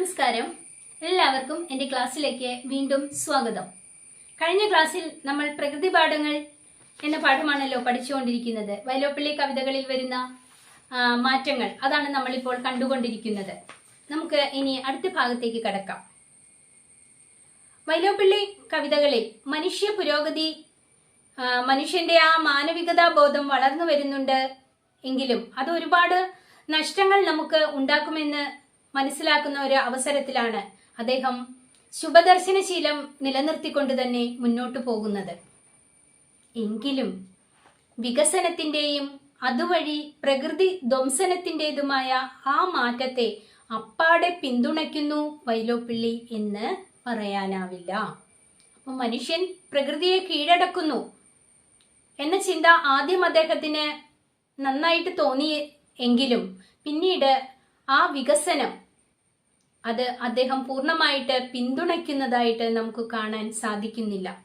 നമസ്കാരം. എല്ലാവർക്കും എന്റെ ക്ലാസ്സിലേക്ക് വീണ്ടും സ്വാഗതം. കഴിഞ്ഞ ക്ലാസ്സിൽ നമ്മൾ പ്രകൃതി പാഠങ്ങൾ എന്ന പാഠമാണല്ലോ പഠിച്ചുകൊണ്ടിരിക്കുന്നത്. വൈലോപ്പിള്ളി കവിതകളിൽ വരുന്ന മാറ്റങ്ങൾ അതാണ് നമ്മളിപ്പോൾ കണ്ടുകൊണ്ടിരിക്കുന്നത്. നമുക്ക് ഇനി അടുത്ത ഭാഗത്തേക്ക് കടക്കാം. വൈലോപ്പിള്ളി കവിതകളിൽ മനുഷ്യ പുരോഗതി മനുഷ്യന്റെ ആ മാനവികതാ ബോധം വളർന്നു വരുന്നുണ്ട് എങ്കിലും അത് ഒരുപാട് നഷ്ടങ്ങൾ നമുക്ക് ഉണ്ടാക്കുമെന്ന് മനസ്സിലാക്കുന്ന ഒരു അവസരത്തിലാണ് അദ്ദേഹം ശുഭദർശനശീലം നിലനിർത്തിക്കൊണ്ട് തന്നെ മുന്നോട്ടു പോകുന്നത്. എങ്കിലും വികസനത്തിന്റെയും അതുവഴി പ്രകൃതി ധ്വംസനത്തിന്റെതുമായ ആ മാറ്റത്തെ അപ്പാടെ പിന്തുണയ്ക്കുന്നു വൈലോപ്പിള്ളി എന്ന് പറയാനാവില്ല. അപ്പൊ മനുഷ്യൻ പ്രകൃതിയെ കീഴടക്കുന്നു എന്ന ചിന്ത ആദ്യം അദ്ദേഹത്തിന് നന്നായിട്ട് തോന്നി എങ്കിലും പിന്നീട് ആ വികസനം അത് അദ്ദേഹം പൂർണമായിട്ട് പിന്തുണയ്ക്കുന്നതായിട്ട് നമുക്ക് കാണാൻ സാധിക്കുന്നില്ല.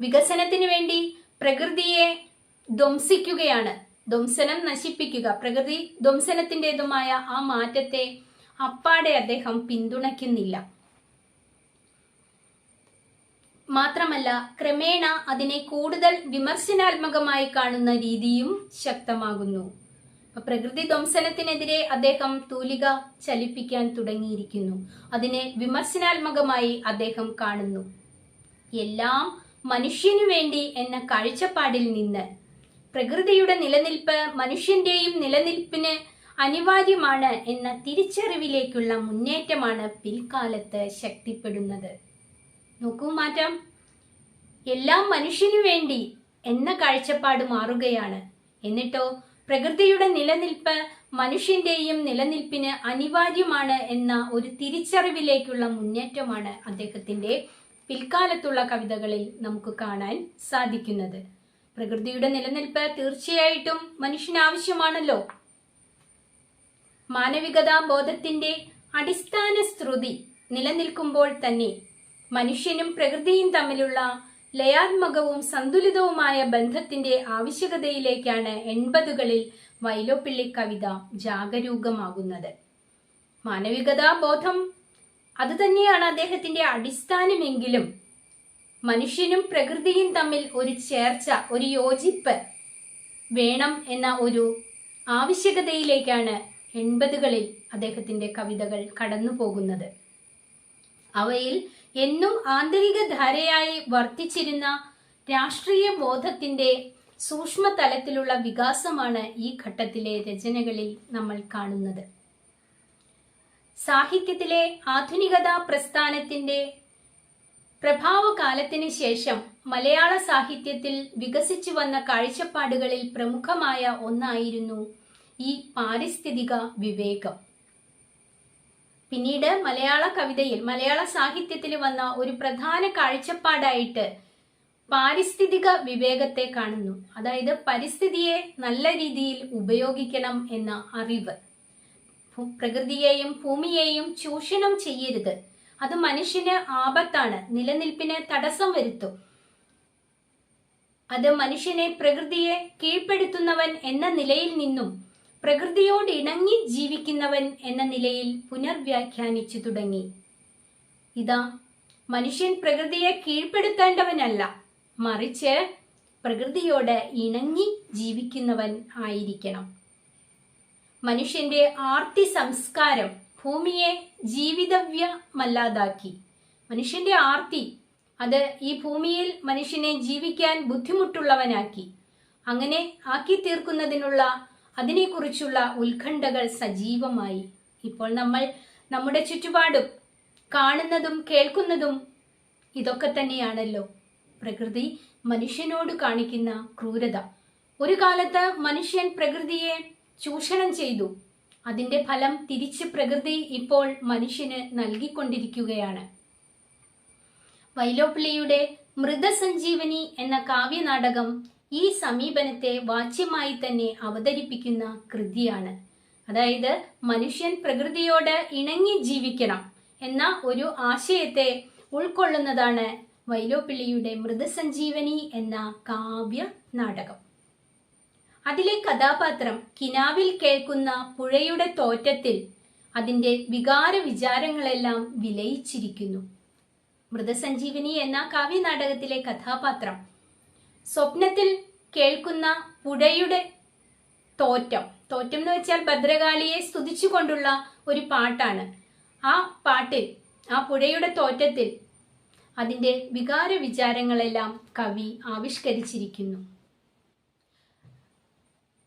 വികസനത്തിന് വേണ്ടി പ്രകൃതിയെ ധ്വംസിക്കുകയാണ്. ധ്വംസനം നശിപ്പിക്കുക പ്രകൃതി ധ്വംസനത്തിന്റെതുമായ ആ മാറ്റത്തെ അപ്പാടെ അദ്ദേഹം പിന്തുണയ്ക്കുന്നില്ല. മാത്രമല്ല ക്രമേണ അതിനെ കൂടുതൽ വിമർശനാത്മകമായി കാണുന്ന രീതിയും ശക്തമാകുന്നു. പ്രകൃതി ധ്വംസനത്തിനെതിരെ അദ്ദേഹം തൂലിക ചലിപ്പിക്കാൻ തുടങ്ങിയിരിക്കുന്നു. അതിനെ വിമർശനാത്മകമായി അദ്ദേഹം കാണുന്നു. എല്ലാം മനുഷ്യനു വേണ്ടി എന്ന കാഴ്ചപ്പാടിൽ നിന്ന് പ്രകൃതിയുടെ നിലനിൽപ്പ് മനുഷ്യന്റെയും നിലനിൽപ്പിന് അനിവാര്യമാണ് എന്ന തിരിച്ചറിവിലേക്കുള്ള മുന്നേറ്റമാണ് പിൽക്കാലത്ത് ശക്തിപ്പെടുന്നത്. നോക്കൂ മാറ്റം. എല്ലാം മനുഷ്യനു വേണ്ടി എന്ന കാഴ്ചപ്പാട് മാറുകയാണ്. എന്നിട്ടോ പ്രകൃതിയുടെ നിലനിൽപ്പ് മനുഷ്യന്റെയും നിലനിൽപ്പിന് അനിവാര്യമാണ് എന്ന ഒരു തിരിച്ചറിവിലേക്കുള്ള മുന്നേറ്റമാണ് അദ്ദേഹത്തിന്റെ പിൽക്കാലത്തുള്ള കവിതകളിൽ നമുക്ക് കാണാൻ സാധിക്കുന്നത്. പ്രകൃതിയുടെ നിലനിൽപ്പ് തീർച്ചയായിട്ടും മനുഷ്യന് ആവശ്യമാണല്ലോ മാനവികതാ ബോധത്തിന്റെ അടിസ്ഥാന ശ്രുതി നിലനിൽക്കുമ്പോൾ തന്നെ മനുഷ്യനും പ്രകൃതിയും തമ്മിലുള്ള ലയാത്മകവും സന്തുലിതവുമായ ബന്ധത്തിന്റെ ആവശ്യകതയിലേക്കാണ് എൺപതുകളിൽ വൈലോപ്പിള്ളി കവിത ജാഗരൂകമാകുന്നത്. മാനവികതാ ബോധം അതുതന്നെയാണ് അദ്ദേഹത്തിന്റെ അടിസ്ഥാനമെങ്കിലും മനുഷ്യനും പ്രകൃതിയും തമ്മിൽ ഒരു ചേർച്ച ഒരു യോജിപ്പ് വേണം എന്ന ഒരു ആവശ്യകതയിലേക്കാണ് എൺപതുകളിൽ അദ്ദേഹത്തിന്റെ കവിതകൾ കടന്നു പോകുന്നത് അവയിൽ എന്നും ആന്തരിക ധാരയായി വർദ്ധിച്ചിരുന്ന രാഷ്ട്രീയ ബോധത്തിന്റെ സൂക്ഷ്മ തലത്തിലുള്ള വികാസമാണ് ഈ ഘട്ടത്തിലെ രചനകളിൽ നമ്മൾ കാണുന്നത്. സാഹിത്യത്തിലെ ആധുനികതാ പ്രസ്ഥാനത്തിന്റെ പ്രഭാവകാലത്തിന് ശേഷം മലയാള സാഹിത്യത്തിൽ വികസിച്ചു വന്ന കാഴ്ചപ്പാടുകളിൽ പ്രമുഖമായ ഒന്നായിരുന്നു ഈ പാരിസ്ഥിതിക വിവേകം. പിന്നീട് മലയാള കവിതയിൽ മലയാള സാഹിത്യത്തിൽ വന്ന ഒരു പ്രധാന കാഴ്ചപ്പാടായിട്ട് പാരിസ്ഥിതിക വിവേകത്തെ കാണുന്നു. അതായത് പരിസ്ഥിതിയെ നല്ല രീതിയിൽ ഉപയോഗിക്കണം എന്ന അറിവ്. പ്രകൃതിയെയും ഭൂമിയെയും ചൂഷണം ചെയ്യരുത്. അത് മനുഷ്യന് ആപത്താണ് നിലനിൽപ്പിന് തടസ്സം വരുത്തും. അത് മനുഷ്യനെ പ്രകൃതിയെ കീഴ്പ്പെടുത്തുന്നവൻ എന്ന നിലയിൽ നിന്നും പ്രകൃതിയോട് ഇണങ്ങി ജീവിക്കുന്നവൻ എന്ന നിലയിൽ പുനർവ്യാഖ്യാനിച്ചു തുടങ്ങി. ഇതാ മനുഷ്യൻ പ്രകൃതിയെ കീഴ്പ്പെടുത്തേണ്ടവനല്ല മറിച്ച് പ്രകൃതിയോട് ഇണങ്ങി ജീവിക്കുന്നവൻ ആയിരിക്കണം. മനുഷ്യന്റെ ആർത്തി സംസ്കാരം ഭൂമിയെ ജീവിതവ്യമല്ലാതാക്കി. മനുഷ്യന്റെ ആർത്തി അത് ഈ ഭൂമിയിൽ മനുഷ്യനെ ജീവിക്കാൻ ബുദ്ധിമുട്ടുള്ളവനാക്കി. അങ്ങനെ ആക്കി തീർക്കുന്നതിനുള്ള അതിനെക്കുറിച്ചുള്ള ഉത്കണ്ഠകൾ സജീവമായി. ഇപ്പോൾ നമ്മൾ നമ്മുടെ ചുറ്റുപാടും കാണുന്നതും കേൾക്കുന്നതും ഇതൊക്കെ തന്നെയാണല്ലോ. പ്രകൃതി മനുഷ്യനോട് കാണിക്കുന്ന ക്രൂരത. ഒരു കാലത്ത് മനുഷ്യൻ പ്രകൃതിയെ ചൂഷണം ചെയ്തു. അതിന്റെ ഫലം തിരിച്ച് പ്രകൃതി ഇപ്പോൾ മനുഷ്യന് നൽകിക്കൊണ്ടിരിക്കുകയാണ്. വൈലോപ്പിള്ളിയുടെ മൃതസഞ്ജീവനി എന്ന കാവ്യനാടകം ഈ സമീപനത്തെ വാച്യമായി തന്നെ അവതരിപ്പിക്കുന്ന കൃതിയാണ്. അതായത് മനുഷ്യൻ പ്രകൃതിയോട് ഇണങ്ങി ജീവിക്കണം എന്ന ഒരു ആശയത്തെ ഉൾക്കൊള്ളുന്നതാണ് വൈലോപ്പിള്ളിയുടെ മൃതസഞ്ജീവനി എന്ന കാവ്യ നാടകം. അതിലെ കഥാപാത്രം കിനാവിൽ കേൾക്കുന്ന പുഴയുടെ തോറ്റത്തിൽ അതിന്റെ വികാര വിചാരങ്ങളെല്ലാം വിലയിച്ചിരിക്കുന്നു. മൃതസഞ്ജീവനി എന്ന കാവ്യനാടകത്തിലെ കഥാപാത്രം സ്വപ്നത്തിൽ കേൾക്കുന്ന പുഴയുടെ തോറ്റം. തോറ്റം എന്ന് വെച്ചാൽ ഭദ്രകാളിയെ സ്തുതിച്ചുകൊണ്ടുള്ള ഒരു പാട്ടാണ്. ആ പാട്ടിൽ ആ പുഴയുടെ തോറ്റത്തിൽ അതിന്റെ വികാര വിചാരങ്ങളെല്ലാം കവി ആവിഷ്കരിച്ചിരിക്കുന്നു.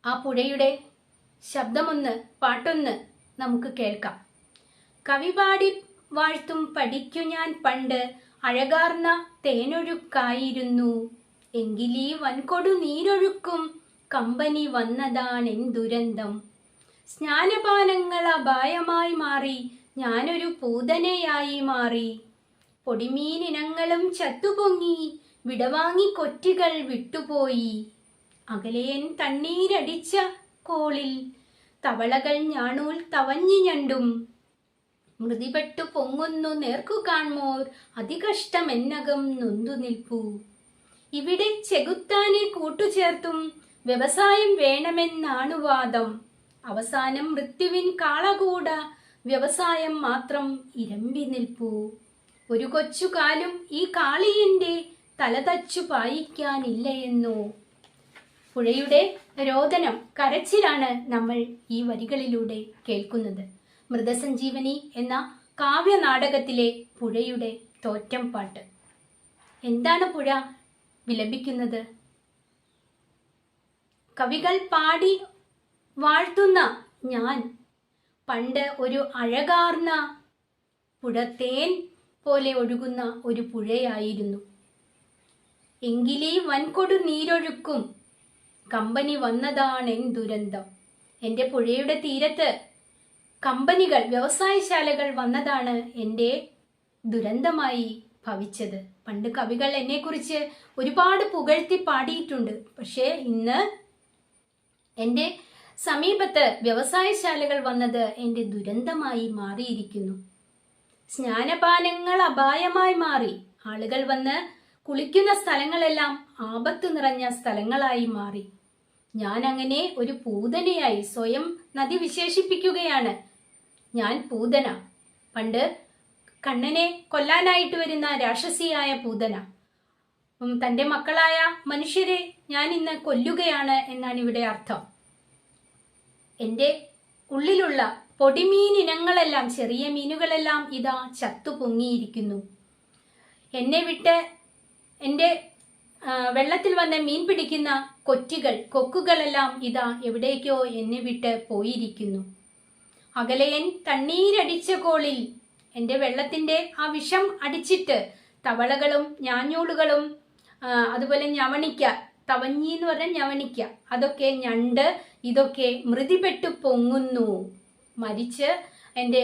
ആ പുഴയുടെ ശബ്ദമൊന്ന് പാട്ടൊന്ന് നമുക്ക് കേൾക്കാം. കവി പാടി വാഴ്ത്തും പഠിക്കു ഞാൻ പണ്ട് അഴകാർന്ന തേനൊഴുക്കായിരുന്നു. എങ്കിലീ വൻകൊടു നീരൊഴുക്കും. കമ്പനി വന്നതാണെൻ ദുരന്തം. സ്നാനപാനങ്ങൾ അപായമായി മാറി. ഞാനൊരു പൂതനയായി മാറി. പൊടിമീനിനങ്ങളും ചത്തുപൊങ്ങി. വിടവാങ്ങി കൊറ്റികൾ വിട്ടുപോയി. അകലേൻ തണ്ണീരടിച്ച കോളിൽ തവളകൾ ഞാണൂൽ തവഞ്ഞു ഞണ്ടും. മൃതിപെട്ടു പൊങ്ങുന്നു നേർക്കു കാൺമോർ. അതികഷ്ടമെന്നകം നൊന്തു നിൽപ്പു. ഇവിടെ ചെകുത്താനെ കൂട്ടുചേർത്തും വ്യവസായം വേണമെന്നാണ് വാദം. അവസാനം മൃത്യുവിൻ കാളകൂട വ്യവസായം മാത്രം ഇരമ്പി നിൽപ്പു. ഒരു കൊച്ചുകാലും ഈ കാളിയന്റെ തലതച്ചു പായിക്കാനില്ലയെന്നോ. പുഴയുടെ രോദനം കരച്ചിലാണ് നമ്മൾ ഈ വരികളിലൂടെ കേൾക്കുന്നത്. മൃതസഞ്ജീവനി എന്ന കാവ്യനാടകത്തിലെ പുഴയുടെ തോറ്റം പാട്ട്. എന്താണ് പുഴ? വിലപിക്കുന്നത്. കവികൾ പാടി വാഴ്ത്തുന്ന ഞാൻ പണ്ട് ഒരു അഴകാർന്ന പുഴത്തേൻ പോലെ ഒഴുകുന്ന ഒരു പുഴയായിരുന്നു. എങ്കിലേ വൻകൊടു നീരൊഴുക്കും. കമ്പനി വന്നതാണ് എൻ ദുരന്തം. എന്റെ പുഴയുടെ തീരത്ത് കമ്പനികൾ വ്യവസായശാലകൾ വന്നതാണ് എന്റെ ദുരന്തമായി ഭവിച്ചത്. പണ്ട് കവികൾ എന്നെക്കുറിച്ച് ഒരുപാട് പുകഴ്ത്തി പാടിയിട്ടുണ്ട്. പക്ഷേ ഇന്ന് എന്റെ സമീപത്ത് വ്യവസായശാലകൾ വന്നത് എന്റെ ദുരന്തമായി മാറിയിരിക്കുന്നു. സ്നാനപാനങ്ങൾ അപായമായി മാറി. ആളുകൾ വന്ന് കുളിക്കുന്ന സ്ഥലങ്ങളെല്ലാം ആപത്ത് നിറഞ്ഞ സ്ഥലങ്ങളായി മാറി. ഞാൻ അങ്ങനെ ഒരു പൂതനയായി സ്വയം നദി വിശേഷിപ്പിക്കുകയാണ്. ഞാൻ പൂതന. പണ്ട് കണ്ണനെ കൊല്ലാനായിട്ട് വരുന്ന രാക്ഷസിയായ പൂതന. തന്റെ മക്കളായ മനുഷ്യരെ ഞാൻ ഇന്ന് കൊല്ലുകയാണ് എന്നാണ് ഇവിടെ അർത്ഥം. എന്റെ ഉള്ളിലുള്ള പൊടിമീൻ ഇനങ്ങളെല്ലാം ചെറിയ മീനുകളെല്ലാം ഇതാ ചത്തു പൊങ്ങിയിരിക്കുന്നു. എന്നെ വിട്ട് എന്റെ വെള്ളത്തിൽ വന്ന് മീൻ പിടിക്കുന്ന കൊറ്റികൾ കൊക്കുകളെല്ലാം ഇതാ എവിടേക്കോ എന്നെ വിട്ട് പോയിരിക്കുന്നു. അകലയൻ തണ്ണീരടിച്ച കോളിൽ എന്റെ വെള്ളത്തിന്റെ ആ വിഷം അടിച്ചിട്ട് തവളകളും ഞാഞ്ഞൂളുകളും അതുപോലെ ഞവണിക്ക തവഞ്ഞി എന്ന് പറഞ്ഞാൽ ഞവണിക്ക അതൊക്കെ ഞണ്ട് ഇതൊക്കെ മൃതിപെട്ടു പൊങ്ങുന്നു. മരിച്ച് എന്റെ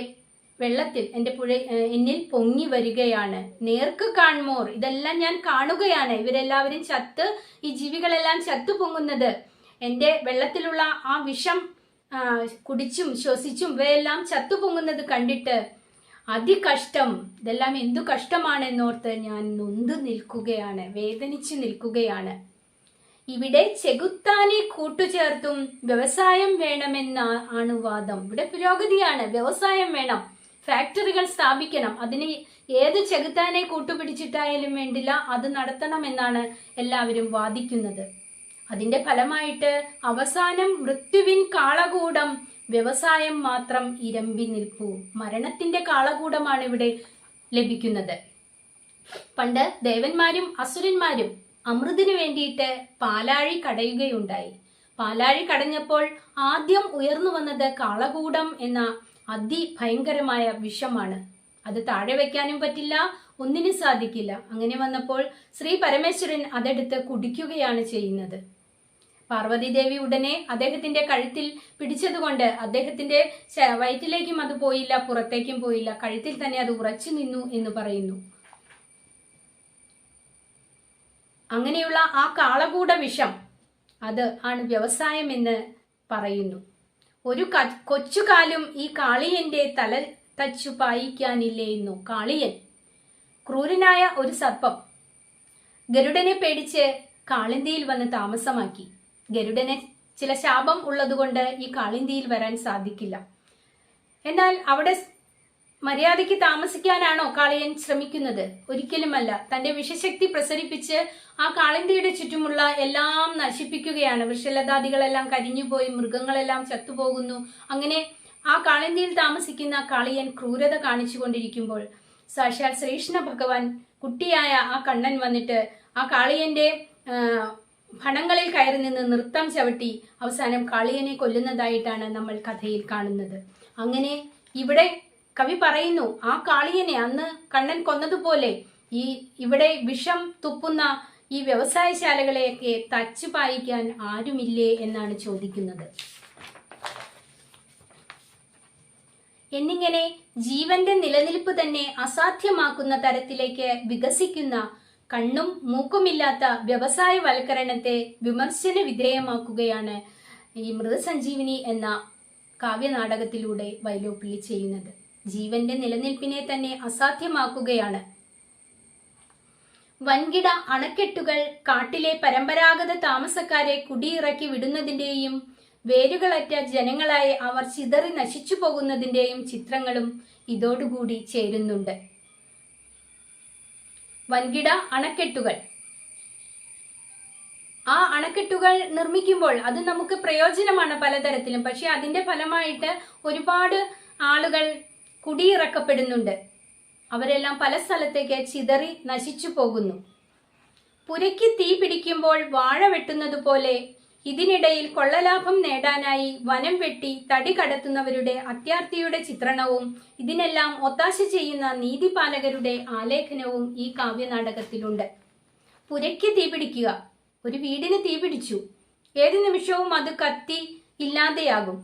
വെള്ളത്തിൽ എന്റെ പുഴ എന്നിൽ പൊങ്ങി വരികയാണ്. നേർക്ക് കാൺമോർ ഇതെല്ലാം ഞാൻ കാണുകയാണ്. ഇവരെല്ലാവരും ചത്ത് ഈ ജീവികളെല്ലാം ചത്തു പൊങ്ങുന്നത്. എന്റെ വെള്ളത്തിലുള്ള ആ വിഷം കുടിച്ചും ശ്വസിച്ചും ഇവയെല്ലാം ചത്തു പൊങ്ങുന്നത് കണ്ടിട്ട് അതികഷ്ടം ഇതെല്ലാം എന്തു കഷ്ടമാണെന്നോർത്ത് ഞാൻ നൊന്തു നിൽക്കുകയാണ് വേദനിച്ചു നിൽക്കുകയാണ്. ഇവിടെ ചെകുത്താനെ കൂട്ടുചേർത്തും വ്യവസായം വേണമെന്ന ആണ് വാദം. ഇവിടെ പുരോഗതിയാണ് വ്യവസായം വേണം ഫാക്ടറികൾ സ്ഥാപിക്കണം. അതിന് ഏത് ചെകുത്താനെ കൂട്ടുപിടിച്ചിട്ടായാലും വേണ്ടില്ല അത് നടത്തണമെന്നാണ് എല്ലാവരും വാദിക്കുന്നത്. അതിന്റെ ഫലമായിട്ട് അവസാനം മൃത്യുവിൻ കാളകൂടം വ്യവസായം മാത്രം ഇരമ്പി നിൽപ്പൂ. മരണത്തിന്റെ കാളകൂടമാണ് ഇവിടെ ലഭിക്കുന്നത്. പണ്ട് ദേവന്മാരും അസുരന്മാരും അമൃതിനു വേണ്ടിയിട്ട് പാലാഴി കടയുകയുണ്ടായി. പാലാഴി കടഞ്ഞപ്പോൾ ആദ്യം ഉയർന്നു വന്നത് കാളകൂടം എന്ന അതിഭയങ്കരമായ വിഷമാണ്. അത് താഴെ വയ്ക്കാനും പറ്റില്ല ഒന്നിനും സാധിക്കില്ല. അങ്ങനെ വന്നപ്പോൾ ശ്രീ പരമേശ്വരൻ അതെടുത്ത് കുടിക്കുകയാണ് ചെയ്യുന്നത്. പാർവതീദേവി ഉടനെ അദ്ദേഹത്തിന്റെ കഴുത്തിൽ പിടിച്ചതുകൊണ്ട് അദ്ദേഹത്തിന്റെ വയറ്റിലേക്കും അത് പോയില്ല പുറത്തേക്കും പോയില്ല. കഴുത്തിൽ തന്നെ അത് ഉറച്ചു നിന്നു എന്ന് പറയുന്നു. അങ്ങനെയുള്ള ആ കാളകൂട വിഷം അത് ആണ് വ്യവസായം എന്ന് പറയുന്നു. ഒരു കൊച്ചുകാലും ഈ കാളിയന്റെ തല തച്ചു പായിക്കാനില്ലേന്നു കാളിയൻ ക്രൂരനായ ഒരു സർപ്പം ഗരുഡനെ പേടിച്ച് കാളിന്തിയിൽ വന്ന് താമസമാക്കി. ഗരുഡന് ചില ശാപം ഉള്ളതുകൊണ്ട് ഈ കാളിന്തിയിൽ വരാൻ സാധിക്കില്ല. എന്നാൽ അവിടെ മര്യാദയ്ക്ക് താമസിക്കാനാണോ കാളിയൻ ശ്രമിക്കുന്നത്? ഒരിക്കലുമല്ല. തന്റെ വിഷശക്തി പ്രസരിപ്പിച്ച് ആ കാളിന്തിയുടെ ചുറ്റുമുള്ള എല്ലാം നശിപ്പിക്കുകയാണ്. വൃക്ഷലതാദികളെല്ലാം കരിഞ്ഞുപോയി മൃഗങ്ങളെല്ലാം ചത്തുപോകുന്നു. അങ്ങനെ ആ കാളിന്തിയിൽ താമസിക്കുന്ന കാളിയൻ ക്രൂരത കാണിച്ചുകൊണ്ടിരിക്കുമ്പോൾ സാക്ഷാൽ ശ്രീകൃഷ്ണ ഭഗവാൻ കുട്ടിയായ ആ കണ്ണൻ വന്നിട്ട് ആ കാളിയന്റെ ഭണങ്ങളിൽ കയറി നിന്ന് നൃത്തം ചവിട്ടി അവസാനം കാളിയനെ കൊല്ലുന്നതായിട്ടാണ് നമ്മൾ കഥയിൽ കാണുന്നത്. അങ്ങനെ ഇവിടെ കവി പറയുന്നു ആ കാളിയനെ അന്ന് കണ്ണൻ കൊന്നതുപോലെ ഈ ഇവിടെ വിഷം തുപ്പുന്ന ഈ വ്യവസായശാലകളെയൊക്കെ തച്ചു പായിക്കാൻ ആരുമില്ലേ എന്നാണ് ചോദിക്കുന്നത്. എന്നിങ്ങനെ ജീവന്റെ നിലനിൽപ്പ് തന്നെ അസാധ്യമാക്കുന്ന തരത്തിലേക്ക് വികസിക്കുന്ന കണ്ണും മൂക്കുമില്ലാത്ത വ്യവസായ വൽക്കരണത്തെ വിമർശന വിധേയമാക്കുകയാണ് ഈ മൃതസഞ്ജീവിനി എന്ന കാവ്യനാടകത്തിലൂടെ വൈലോപ്പിള്ളി ചെയ്യുന്നത്. ജീവന്റെ നിലനിൽപ്പിനെ തന്നെ അസാധ്യമാക്കുകയാണ്. വൻകിട അണക്കെട്ടുകൾ കാട്ടിലെ പരമ്പരാഗത താമസക്കാരെ കുടിയിറക്കി വിടുന്നതിന്റെയും വേരുകളറ്റ ജനങ്ങളായി അവർ ചിതറി നശിച്ചു പോകുന്നതിന്റെയും ചിത്രങ്ങളും ഇതോടുകൂടി ചേരുന്നുണ്ട്. വൻകിട അണക്കെട്ടുകൾ. ആ അണക്കെട്ടുകൾ നിർമ്മിക്കുമ്പോൾ അത് നമുക്ക് പ്രയോജനമാണ് പലതരത്തിലും. പക്ഷെ അതിന്റെ ഫലമായിട്ട് ഒരുപാട് ആളുകൾ കുടിയിറക്കപ്പെടുന്നുണ്ട്. അവരെല്ലാം പല സ്ഥലത്തേക്ക് ചിതറി നശിച്ചു പോകുന്നു. പുരയ്ക്ക് തീ പിടിക്കുമ്പോൾ വാഴ വെട്ടുന്നത് പോലെ ഇതിനിടയിൽ കൊള്ളലാഭം നേടാനായി വനം വെട്ടി തടി കടത്തുന്നവരുടെ അത്യാർത്തിയുടെ ചിത്രണവും ഇതിനെല്ലാം ഒത്താശ ചെയ്യുന്ന നീതിപാലകരുടെ ആലേഖനവും ഈ കാവ്യനാടകത്തിലുണ്ട്. പുരയ്ക്ക് തീപിടിക്കുക ഒരു വീടിന് തീപിടിച്ചു ഏത് നിമിഷവും അത് കത്തി ഇല്ലാതെയാകും.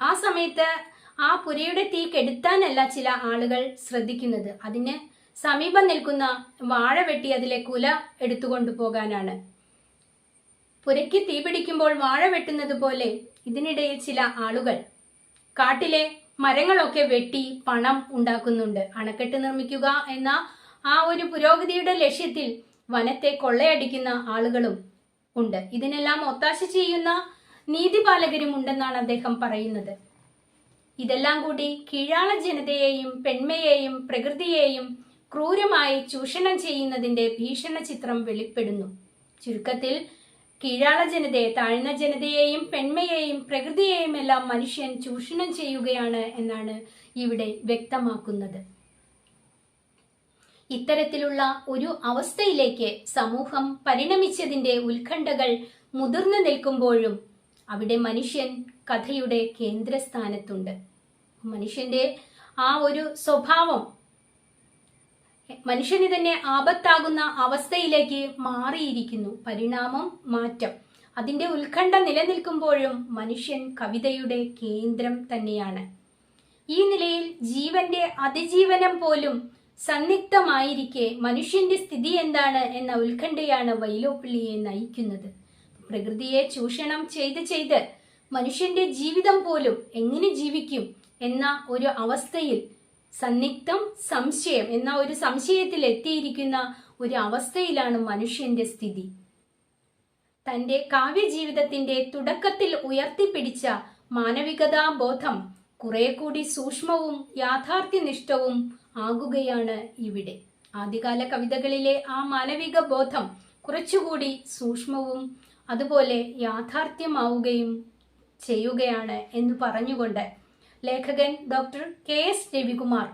ആ സമയത്ത് ആ പുരയുടെ തീ കെടുത്താനല്ല ചില ആളുകൾ ശ്രദ്ധിക്കുന്നത്. അതിന് സമീപം നിൽക്കുന്ന വാഴ വെട്ടി അതിലെ കുല എടുത്തുകൊണ്ടു പോകാനാണ് പുരയ്ക്ക് തീ പിടിക്കുമ്പോൾ വാഴ വെട്ടുന്നത് പോലെ ഇതിനിടയിൽ ചില ആളുകൾ. കാട്ടിലെ മരങ്ങളൊക്കെ വെട്ടി പണം ഉണ്ടാക്കുന്നുണ്ട്. അണക്കെട്ട് നിർമ്മിക്കുക എന്ന ആ ഒരു പുരോഗതിയുടെ ലക്ഷ്യത്തിൽ വനത്തെ കൊള്ളയടിക്കുന്ന ആളുകളും ഉണ്ട്. ഇതിനെല്ലാം ഒത്താശ ചെയ്യുന്ന നീതിപാലകരും ഉണ്ടെന്നാണ് അദ്ദേഹം പറയുന്നത്. ഇതെല്ലാം കൂടി കീഴാള ജനതയെയും പെൺമയെയും പ്രകൃതിയെയും ക്രൂരമായി ചൂഷണം ചെയ്യുന്നതിന്റെ ഭീഷണ ചിത്രം വെളിപ്പെടുന്നു. ചുരുക്കത്തിൽ കീഴാള ജനതയെ താഴ്ന്ന ജനതയെയും പെൺമയെയും പ്രകൃതിയെയും എല്ലാം മനുഷ്യൻ ചൂഷണം ചെയ്യുകയാണ് എന്നാണ് ഇവിടെ വ്യക്തമാക്കുന്നത്. ഇത്തരത്തിലുള്ള ഒരു അവസ്ഥയിലേക്ക് സമൂഹം പരിണമിച്ചതിന്റെ ഉത്കണ്ഠകൾ മുതിർന്നു നിൽക്കുമ്പോഴും അവിടെ മനുഷ്യൻ കഥയുടെ കേന്ദ്രസ്ഥാനത്തുണ്ട്. മനുഷ്യന്റെ ആ ഒരു സ്വഭാവം മനുഷ്യന് തന്നെ ആപത്താകുന്ന അവസ്ഥയിലേക്ക് മാറിയിരിക്കുന്നു. പരിണാമം മാറ്റം. അതിന്റെ ഉത്കണ്ഠ നിലനിൽക്കുമ്പോഴും മനുഷ്യൻ കവിതയുടെ കേന്ദ്രം തന്നെയാണ്. ഈ നിലയിൽ ജീവന്റെ അതിജീവനം പോലും സന്നിഗ്ധമായിരിക്കെ മനുഷ്യന്റെ സ്ഥിതി എന്താണ് എന്ന ഉത്കണ്ഠയാണ് വൈലോപ്പിള്ളിയെ നയിക്കുന്നത്. പ്രകൃതിയെ ചൂഷണം ചെയ്ത് ചെയ്ത് മനുഷ്യന്റെ ജീവിതം പോലും എങ്ങനെ ജീവിക്കും എന്ന ഒരു അവസ്ഥയിൽ സന്നിഗ്ധം സംശയം എന്ന ഒരു സംശയത്തിൽ എത്തിയിരിക്കുന്ന ഒരു അവസ്ഥയിലാണ് മനുഷ്യന്റെ സ്ഥിതി. തന്റെ കാവ്യജീവിതത്തിന്റെ തുടക്കത്തിൽ ഉയർത്തിപ്പിടിച്ച മാനവികതാ ബോധം കുറെ കൂടി സൂക്ഷ്മവും യാഥാർത്ഥ്യനിഷ്ഠവും ആകുകയാണ് ഇവിടെ. ആദ്യകാല കവിതകളിലെ ആ മാനവിക ബോധം കുറച്ചുകൂടി സൂക്ഷ്മവും അതുപോലെ യാഥാർത്ഥ്യമാവുകയും ചെയ്യുകയാണ് എന്ന് പറഞ്ഞുകൊണ്ട് ലേഖകൻ ഡോക്ടർ കെ എസ് രവികുമാർ.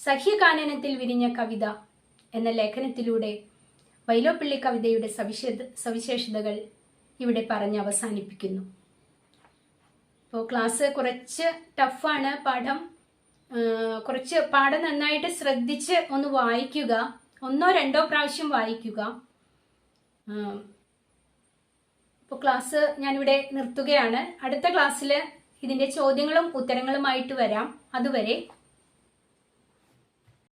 സഹ്യകാനനത്തിൽ വിരിഞ്ഞ കവിത എന്ന ലേഖനത്തിലൂടെ വൈലോപ്പിള്ളി കവിതയുടെ സവിശേഷ സവിശേഷതകൾ ഇവിടെ പറഞ്ഞ് അവസാനിപ്പിക്കുന്നു. ഇപ്പോൾ ക്ലാസ് കുറച്ച് ടഫാണ് പാഠം കുറച്ച് പാഠം നന്നായിട്ട് ശ്രദ്ധിച്ച് ഒന്ന് വായിക്കുക. ഒന്നോ രണ്ടോ പ്രാവശ്യം വായിക്കുക. ഇപ്പോൾ ക്ലാസ് ഞാനിവിടെ നിർത്തുകയാണ്. അടുത്ത ക്ലാസ്സിൽ ഇതിന്റെ ചോദ്യങ്ങളും ഉത്തരങ്ങളുമായിട്ട് വരാം. അതുവരെ